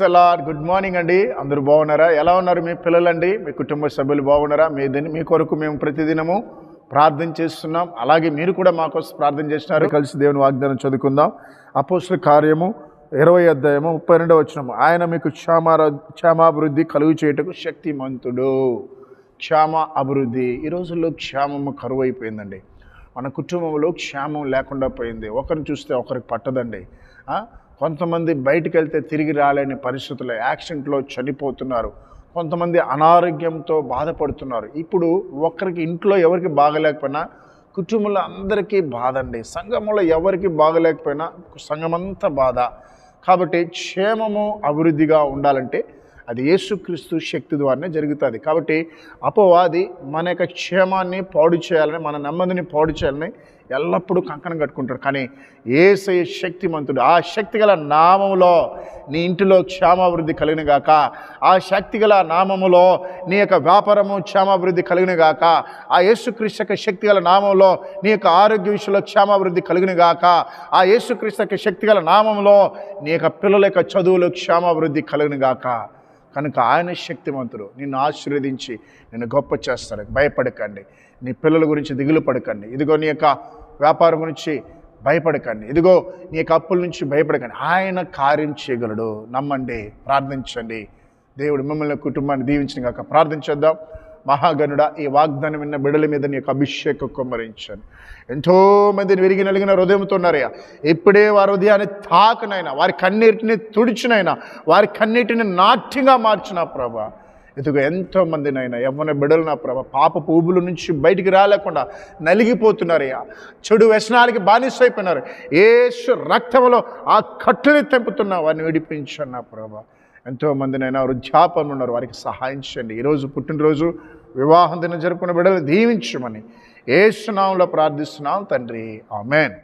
చలా good morning అండి. అందరూ బాగున్నారా? ఎలా ఉన్నారు మీ పిల్లలండి? మీ కుటుంబ సభ్యులు బాగున్నారా? మీ దీన్ని మీ కొరకు మేము ప్రతిదినము ప్రార్థన చేస్తున్నాం. అలాగే మీరు కూడా మా కోసం ప్రార్థన చేస్తున్నారు. కలిసి దేవుని వాగ్దానం చదువుకుందాం. అపోస్తుల కార్యము ఇరవై అధ్యాయము ముప్పై రెండవ వచ్చినము ఆయన మీకు క్షామార క్షేమాభివృద్ధి కలుగు చేయటకు శక్తిమంతుడు. క్షేమ అభివృద్ధి. ఈ రోజుల్లో క్షేమము కరువు అయిపోయిందండి మన కుటుంబంలో క్షేమం లేకుండా పోయింది. ఒకరిని చూస్తే ఒకరికి పట్టదండి. కొంతమంది బయటికి వెళ్తే తిరిగి రాలేని పరిస్థితుల్లో యాక్సిడెంట్లో చనిపోతున్నారు. కొంతమంది అనారోగ్యంతో బాధపడుతున్నారు. ఇప్పుడు ఒకరికి ఇంట్లో ఎవరికి బాగలేకపోయినా కుటుంబంలో అందరికీ బాధ అండి సంఘంలో ఎవరికి బాగలేకపోయినా సంఘమంతా బాధ. కాబట్టి క్షేమము అభివృద్ధిగా ఉండాలంటే అది యేసుక్రీస్తు శక్తి ద్వారానే జరుగుతుంది. కాబట్టి అపవాది మన యొక్క క్షేమాన్ని పాడు చేయాలని మన నెమ్మదిని పాడు చేయాలని ఎల్లప్పుడూ కంకణం కట్టుకుంటాడు. కానీ ఏసయ శక్తిమంతుడు ఆ శక్తి గల నామములో నీ ఇంటిలో క్షేమాభివృద్ధి కలిగిన గాక ఆ శక్తి గల నామములో నీ యొక్క వ్యాపారము క్షేమాభివృద్ధి కలిగిన గాక ఆ యేసుక్రీస్తు యొక్క శక్తి గల నామంలో నీ యొక్క ఆరోగ్య విషయంలో క్షేమాభివృద్ధి కలిగిన గాక ఆ యేసుక్రీస్తు యొక్క శక్తి గల నామంలో నీ యొక్క పిల్లల యొక్క చదువులో క్షేమాభివృద్ధి కలిగిన గాక. కనుక ఆయన శక్తివంతుడు. నిన్ను ఆశీర్వదించి నిన్ను గొప్ప చేస్తాడు. భయపడకండి. నీ పిల్లల గురించి దిగులు పడకండి. ఇదిగో నీ యొక్క వ్యాపారం గురించి భయపడకండి. ఇదిగో నీ యొక్క అప్పుల నుంచి భయపడకండి. ఆయన కార్యం చేయగలడు. నమ్మండి. ప్రార్థించండి. దేవుడు మిమ్మల్ని కుటుంబాన్ని దీవించిన కాక ప్రార్థించేద్దాం. మహాగనుడ ఈ వాగ్దానం విన్న బిడల మీద నీ యొక్క అభిషేకం కుమ్మరించాను. ఎంతోమందిని విరిగి నలిగిన హృదయంతో ఉన్నారయ్యా. ఇప్పుడే వారి హృదయాన్ని తాకనైనా వారి కన్నీటిని తుడిచినైనా వారి కన్నీటిని నాట్యంగా మార్చిన ప్రభా. ఇదిగో ఎంతో మందినైనా యవ్వన బిడలు నా ప్రభ పాప పూబుల నుంచి బయటికి రాలేకుండా నలిగిపోతున్నారయ్యా. చెడు వ్యసనాలకి బానిసైపోయినారు. ఏసు రక్తంలో ఆ కట్టుని తెంపుతున్నా వారిని విడిపించాను నా ప్రభా. ఎంతో వృద్ధాపం ఉన్నారు. వారికి సహాయం చేయండి. ఈరోజు పుట్టినరోజు వివాహం దిన జరుపుకున్న బిడ్డలు దీవించమని ఏసునామంలో ప్రార్థిస్తున్నాం తండ్రి. ఆమెన్.